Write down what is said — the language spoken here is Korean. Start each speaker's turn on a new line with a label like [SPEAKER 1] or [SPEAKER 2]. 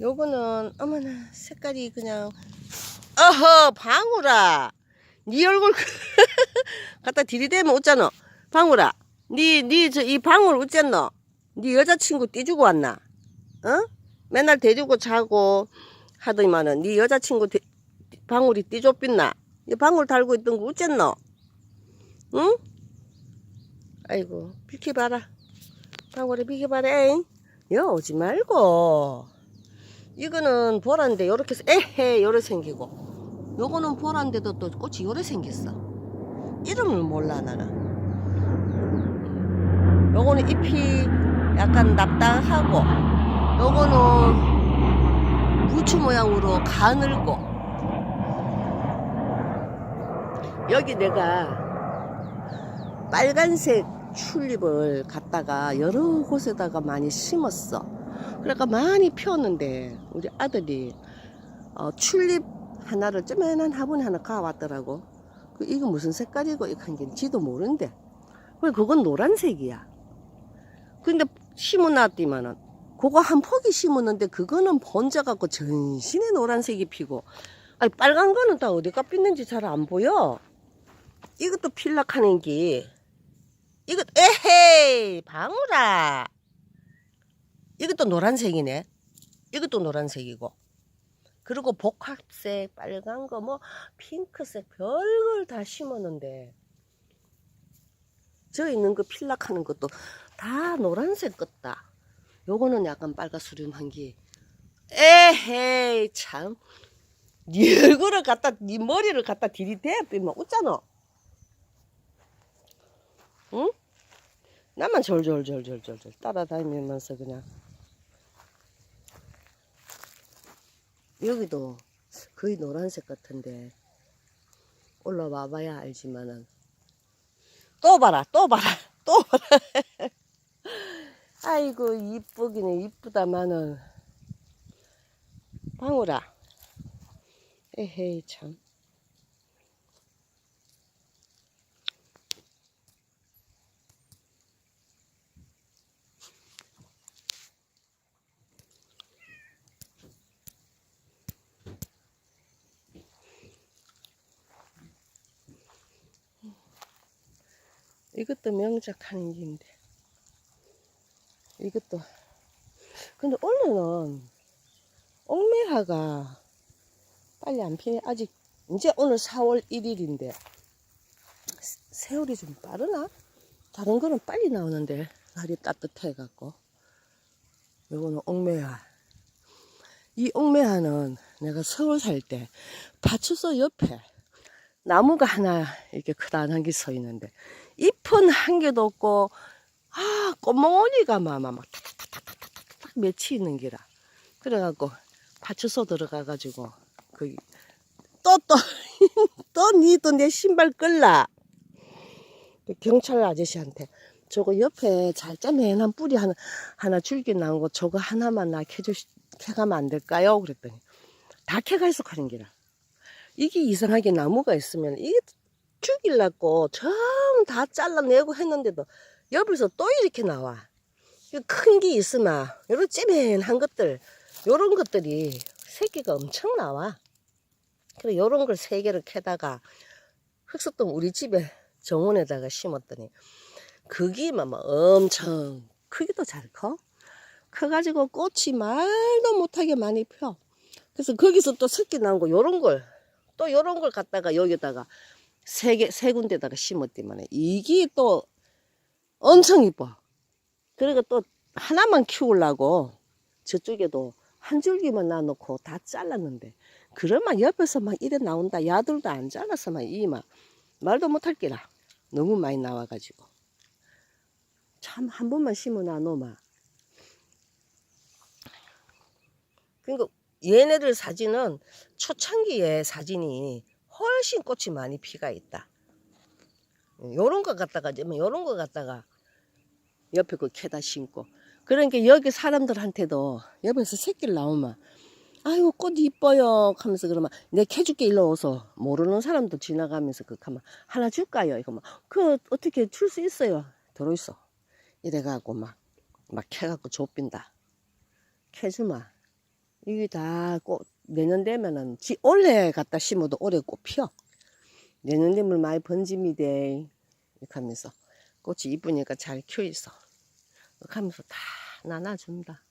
[SPEAKER 1] 요거는 어머나 색깔이 그냥 어허 방울아. 네 얼굴 갖다 들이대면 웃잖아 방울아 니니 저이 방울 웃잖노? 네 여자친구 띠주고 왔나? 어? 맨날 대주고 자고 하더니만은 네 여자친구 대- 방울이 띠좁빛나? 이 방울 달고 있던 거 웃잖노? 응? 아이고 비켜봐라. 방울이 비켜봐라 에잉? 여 오지 말고 이거는 보라인데 요렇게 세- 에헤 요래 생기고. 요거는 보라인데도 또 꽃이 요래 생겼어. 이름을 몰라 나는. 요거는 잎이 약간 납작하고 요거는 부추 모양으로 가늘고. 여기 내가 빨간색 튤립을 갖다가 여러 곳에다가 많이 심었어. 그러니까 많이 피웠는데 우리 아들이 어, 튤립 하나를 쪼매난 화분에 하나 가왔더라고. 그 이거 무슨 색깔이고 이거 한게 지도 모른대. 그래 그건 노란색이야. 근데 심어놨더만은 그거 한 포기 심었는데 그거는 번져갖고 전신에 노란색이 피고 아니 빨간 거는 다 어디가 삐는지 잘 안 보여. 이것도 필락하는 게 이거 에헤이 방울아 이것도 노란색이네. 이것도 노란색이고. 그리고 복합색 빨간 거 뭐 핑크색 별걸 다 심었는데. 저 있는 거 필락하는 것도 다 노란색 같다. 요거는 약간 빨가수렴한 게. 에헤이 참 네 얼굴을 갖다 네 머리를 갖다 들이대 삐면 웃잖아. 응? 나만 졸졸졸졸졸졸 따라다니면서 그냥 여기도 거의 노란색 같은데. 올라와 봐야 알지만은. 또 봐라 또 봐라 또 봐라. 아이고 이쁘기는 이쁘다마는. 방울아. 에헤이 참 이것도 명작하는 길인데. 이것도. 근데 원래는 옥매화가 빨리 안 피네. 아직 이제 오늘 4월 1일인데 세월이 좀 빠르나? 다른 거는 빨리 나오는데 날이 따뜻해 갖고. 요거는 옥매화. 이 옥매화는 내가 서울 살 때 파출소 옆에 나무가 하나 이렇게 크다란 게 서 있는데 잎은 한 개도 없고 아 꽃몽오니가 막막 타타타타타타타 맺혀 있는 기라. 그래갖고 파출소 들어가가지고 거기 또또 또니또내 신발 끌라. 그 경찰 아저씨한테 저거 옆에 잘짜 맨한 뿌리 하나 하나 줄기 나온 거 저거 하나만 나 캐주 캐가면 안 될까요? 그랬더니 다 캐가 있어 가는 기라 이게 이상하게 나무가 있으면 이게 죽일라고 전 다 잘라내고 했는데도 옆에서 또 이렇게 나와. 큰 게 있으면 요런 찌맨한 것들 요런 것들이 새끼가 엄청 나와. 그래 요런 걸 세 개를 캐다가 흑석동 우리 집에 정원에다가 심었더니 그기만 막 엄청 크기도 잘 커. 커가지고 꽃이 말도 못하게 많이 펴. 그래서 거기서 또 새끼 나온 거 요런 걸 또 요런 걸 갖다가 여기다가 세 개, 세 군데다가 심었더만 이게 또 엄청 이뻐. 그리고 또 하나만 키우려고 저쪽에도 한 줄기만 놔놓고 다 잘랐는데 그러면 옆에서 막 이래 나온다. 야들도 안 잘라서 막 이 막 말도 못할 게라. 너무 많이 나와가지고. 참 한 번만 심어 놔 놓으면. 그러니까 얘네들 사진은 초창기에 사진이 훨씬 꽃이 많이 피가 있다. 요런 거 갖다가, 요런 거 갖다가 옆에 그 캐다 심고. 그러니까 여기 사람들한테도 옆에서 새끼를 나오면, 아이고, 꽃 이뻐요. 하면서 그러면, 내 캐줄게 일로 오서. 모르는 사람도 지나가면서 그 가면, 하나 줄까요? 이거 막, 그 어떻게 줄 수 있어요? 들어있어. 이래갖고 막, 막 캐갖고 좁힌다. 캐주마. 이게 다 꽃, 내년 되면은, 지, 올해 갖다 심어도 올해 꽃 피어. 내년 되면 많이 번짐이 돼. 이렇게 하면서. 꽃이 이쁘니까 잘 키워있어. 이렇게 하면서 다 나눠준다.